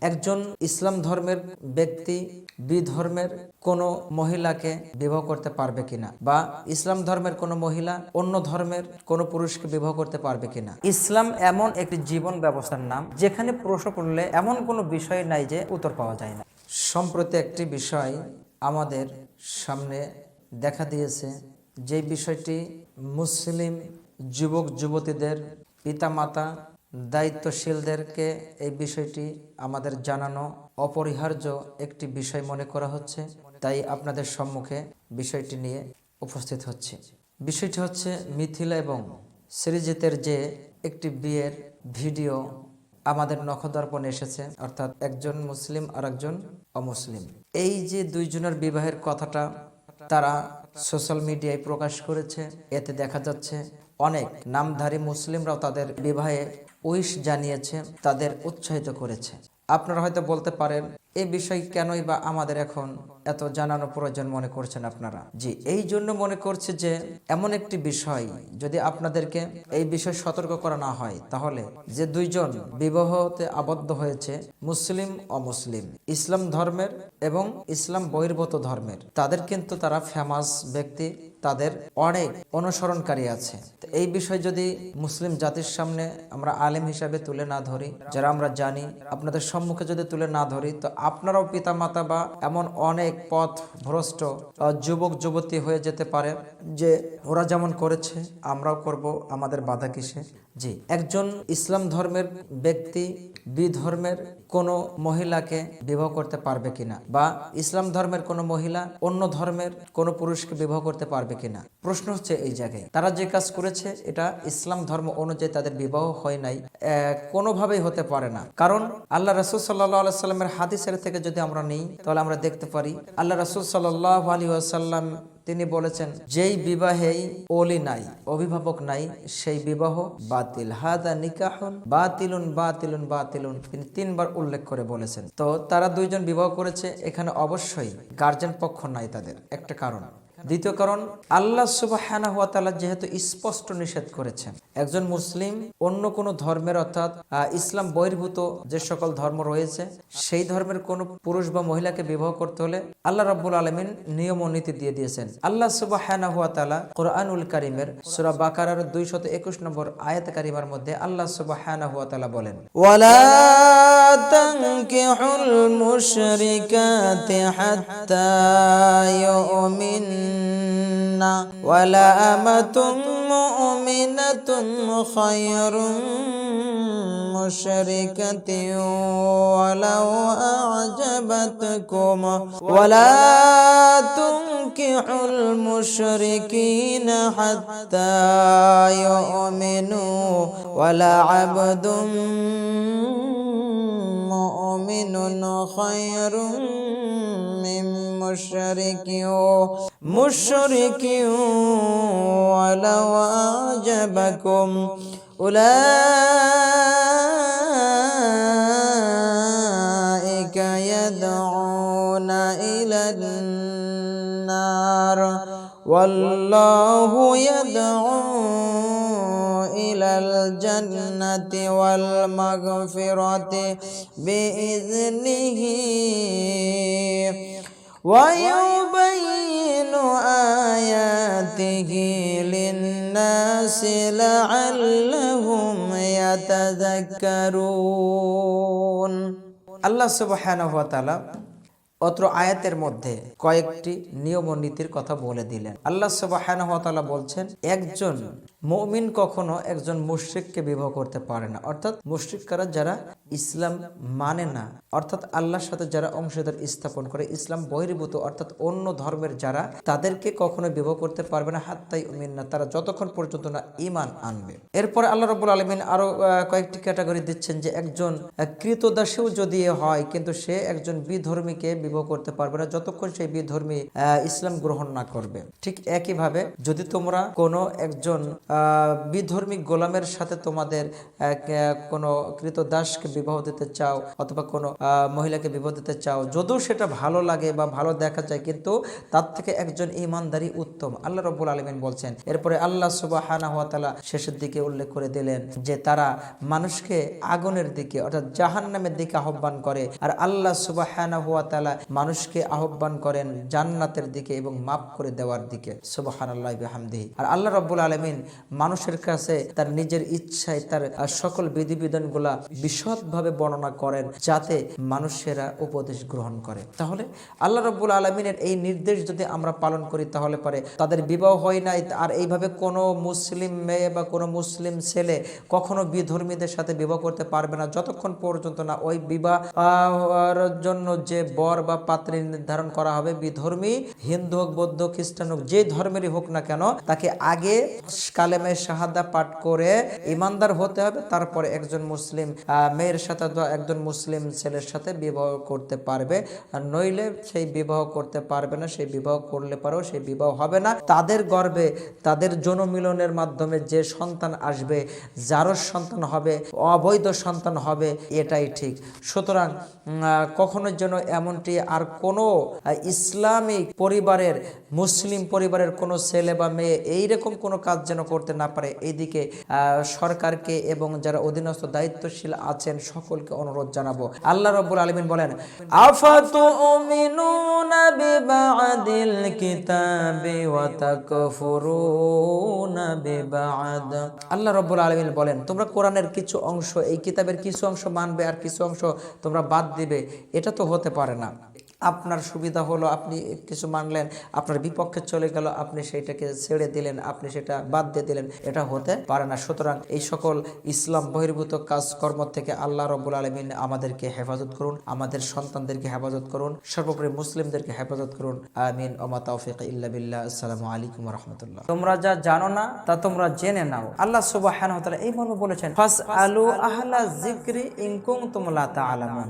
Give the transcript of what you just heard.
একজন ইসলাম ধর্মের ব্যক্তি বিধর্মের কোনো মহিলাকে বিবাহ করতে পারবে কিনা বা ইসলাম ধর্মের কোনো মহিলা অন্য ধর্মের কোনো পুরুষকে বিবাহ করতে পারবে কিনা? ইসলাম এমন একটি জীবন ব্যবস্থার নাম যেখানে প্রশ্ন করলে এমন কোনো বিষয় নাই যে উত্তর পাওয়া যায় না। সম্প্রতি একটি বিষয় আমাদের সামনে দেখা দিয়েছে যে বিষয়টি মুসলিম যুবক যুবতীদের পিতামাতা দায়িত্বশীলদেরকে এই বিষয়টি আমাদের জানানো অপরিহার্য একটি বিষয় মনে করা হচ্ছে, তাই আপনাদের সম্মুখে বিষয়টি নিয়ে উপস্থিত হচ্ছে। বিষয়টি হচ্ছে মিথিলা এবং সৃজিতের যে একটি বিয়ের ভিডিও আমাদের নখদর্পণে এসেছে, অর্থাৎ একজন মুসলিম আর একজন অমুসলিম। এই যে দুইজনের বিবাহের কথাটা, তারা সোশ্যাল মিডিয়ায় প্রকাশ করেছে। এতে দেখা যাচ্ছে অনেক নামধারী মুসলিমরাও তাদের বিবাহে উইশ জানিয়েছে, তাদের উৎসাহিত করেছে। আপনারা হয়তো বলতে পারেন এই বিষয় কেনই বা আমাদের এখন এত জানানো প্রয়োজন মনে করছেন আপনারা? জি, এই জন্য মনে করছে যে এমন একটি বিষয়, যদি আপনাদেরকে এই বিষয় সতর্ক করা না হয়, তাহলে যে দুইজন বিবাহতে আবদ্ধ হয়েছে, মুসলিম, অমুসলিম, ইসলাম ধর্মের এবং ইসলাম বহির্ভূত ধর্মের, তাদের কিন্তু তারা ফেমাস ব্যক্তি তাদের অনেক অনুসরণকারী আছে। এই বিষয় যদি মুসলিম জাতির সামনে আমরা আলেম হিসাবে তুলে না ধরি, যারা আমরা জানি, আপনাদের সম্মুখে যদি তুলে না ধরি, তো আপনারাও পিতা মাতা বা এমন অনেক পথ ভ্রষ্ট যুবক, যুবতী হয়ে যেতে পারে যে ওরা যেমন করেছে, আমরাও করব, আমাদের বাধা কিসে? জি, একজন ইসলাম ধর্মের ব্যক্তি, বিধর্মের কোনো মহিলাকে বিবাহ করতে পারবে কিনা বা ইসলাম ধর্মের কোনো মহিলা অন্য ধর্মের কোনো পুরুষকে বিবাহ করতে পারবে কিনা? প্রশ্ন হচ্ছে এই জায়গায়। তারা যে কাজ করেছে, এটা ইসলাম ধর্ম অনুযায়ী তাদের বিবাহ হয় নাই কোনোভাবেই হতে পারে না। কারণ আল্লাহ রসুল সাল্লাহ সাল্লামের হাদিসের থেকে যদি আমরা নিই, তাহলে আমরা দেখতে পারি, আল্লাহ রসুল সাল্লাহ আলী আসাল্লাম তিনি বলেছেন, যেই বিবাহেই অলি নাই, অভিভাবক নাই, সেই বিবাহ বাতিল। হাদা নিকাহন বাতিলুন বাতিলুন বাতিলুন। তিনি তিনবার উল্লেখ করে বলেছেন। তো তারা দুইজন বিবাহ করেছে, এখানে অবশ্যই গার্জেন পক্ষ নাই তাদের। একটা কারণ দ্বিতীয় কারণ আল্লাহ সুবাহ যেহেতু স্পষ্ট নিষেধ করেছেন একজন মুসলিম অন্য কোন ধর্মের অর্থাৎ ইসলাম বহির্ভূত যে সকল ধর্ম রয়েছে সেই ধর্মের কোন পুরুষ বা মহিলাকে বিবাহ করতে হলে আল্লাহ রব্বুল আলমিন নিয়ম ও নীতি দিয়ে দিয়েছেন। আল্লাহ সুবাহানা হুয়া তালা কোরআনুল কারিমের সুরা বাকার দুইশত একুশ নম্বর আয়াত কারিমার মধ্যে আল্লাহ সুবাহানা হুয়া তালা বলেন ওয়ালা تنكحوا المشركات حتى يؤمن. ولا أمة مؤمنة خير مشركة ولو أعجبتكم. ولا تنكحوا المشركين حتى يؤمنوا. ولا عبد مؤمن خير من مشرك. مشرك ولو أعجبكم. أولئك يدعون إلى النار. والله يدعو إلى الجنة والمغفرة بإذنه. ويبين آياته للناس لعلهم يتذكرون. الله سبحانه وتعالى অত্র আয়াতের মধ্যে কয়েকটি নিয়ম ও নীতির কথা বলে দিলেন। আল্লাহ সুবহানাহু ওয়া তাআলা বলছেন, একজন মুমিন কখনো একজন মুশরিককে বিবাহ করতে পারে না। অর্থাৎ মুশরিক কারা যারা ইসলাম মানে না, অর্থাৎ আল্লাহর সাথে যারা অংশীদার স্থাপন করে, ইসলাম বহির্ভূত, অর্থাৎ অন্য ধর্মের যারা, তাদেরকে কখনো বিবাহ করতে পারবে না। হাত্তাই উমিন না তারা যতক্ষণ পর্যন্ত না ইমান আনবে। এরপর আল্লাহ রব্বুল আলমিন আরও কয়েকটি ক্যাটাগরি দিচ্ছেন যে একজন কৃতদাসীও যদি হয়, কিন্তু সে একজন বিধর্মীকে বিবাহ করতে পারবে না যতক্ষণ সেই বিধর্মী আহ, ইসলাম গ্রহণ না করবে। ঠিক একইভাবে যদি তোমরা কোনো একজন বিধর্মী গোলামের সাথে তোমাদের কোনো কৃতদাসকে বিবাহ দিতে চাও অথবা কোনো মহিলাকে বিবাহ দিতে চাও যদিও সেটা ভালো লাগে বা ভালো দেখা যায় কিন্তু তার থেকে একজন ইমানদারি উত্তম। আল্লাহ রব্বুল আলমিন বলছেন এরপরে আল্লাহ সুবাহ শেষের দিকে উল্লেখ করে দিলেন যে তারা মানুষকে আগুনের দিকে অর্থাৎ জাহান্নামের দিকে আহ্বান করে। আর আল্লাহ সুবাহ মানুষকে আহ্বান করেন জান্নাতের দিকে এবং মাফ করে দেওয়ার দিকে। সুবাহান আর আল্লাহ রব্বুল আলমিন মানুষের কাছে তার নিজের ইচ্ছায় তার সকল বিধিবিধানগুলা বিশদভাবে বর্ণনা করেন যাতে মানুষেরা উপদেশ গ্রহণ করে। তাহলে আল্লাহ রব্বুল আলমিনের এই নির্দেশ যদি আমরা পালন করি তাহলে পরে তাদের বিবাহ হয় নাই, আর এইভাবে কোনো মুসলিম মেয়ে বা কোনো মুসলিম ছেলে কখনো বিধর্মীদের সাথে বিবাহ করতে পারবে না, যতক্ষণ পর্যন্ত না ওই বিবাহ জন্য যে বর বা পাত্রী নির্ধারণ করা হবে বিধর্মী হিন্দু হোক বৌদ্ধ খ্রিস্টান হোক যে ধর্মেরই হোক না কেন তাকে আগে কালেমে শাহাদা পাঠ করে ইমানদার হতে হবে তারপরে একজন মুসলিম মেয়ের সাথে একজন মুসলিম ছেলের সাথে বিবাহ করতে পারবে। আর নইলে সেই বিবাহ করতে পারবে না সেই বিবাহ করলে পারেও সেই বিবাহ হবে না। তাদের গর্বে তাদের জনমিলনের মাধ্যমে যে সন্তান আসবে যারও সন্তান হবে অবৈধ সন্তান হবে এটাই ঠিক। সুতরাং উম, আহ, কখনো সন্তানটি আর কোনো ইসলামিক পরিবারের, মুসলিম পরিবারের কোনো ছেলে বা মেয়ে এইরকম কোনো কাজ যেন করতে না পারে এইদিকে সরকারকে এবং যারা অধীনস্থ দায়িত্বশীল আছেন সকলকে অনুরোধ জানাব। আল্লাহ রব্বুল আলমিন বলেন আল্লাহ রব্বুল আলমিন বলেন, তোমরা কোরআনের কিছু অংশ, এই কিতাবের কিছু অংশ মানবে আর কিছু অংশ তোমরা বাদ দিবে, এটা তো হতে পারে না। আপনার সুবিধা হলো, আপনি কিছু মানলেন, আপনার বিপক্ষে চলে গেল, আপনি সেইটাকে ছেড়ে দিলেন, আপনি সেটা বাদ দিয়ে দিলেন, এটা হতে পারে না। সুতরাং এই সকল ইসলাম বহির্ভূত কাজকর্ম থেকে আল্লাহ রব্বুল আলমিন আমাদেরকে হেফাজত করুন, আমাদের সন্তানদেরকে হেফাজত করুন, সর্বোপরি মুসলিমদেরকে হেফাজত করুন। আমিন। ওমা তৌফিক ইল্লা বিল্লাহ। আসসালামু আলাইকুম রহমতুল্লাহ। তোমরা যা জানো না, তা তোমরা জেনে নাও। আল্লাহ সুবাহ এই মর্মে বলেছেন ফাস আলু আহলা যিকরি ইন কুনতুম লা তা'লামুন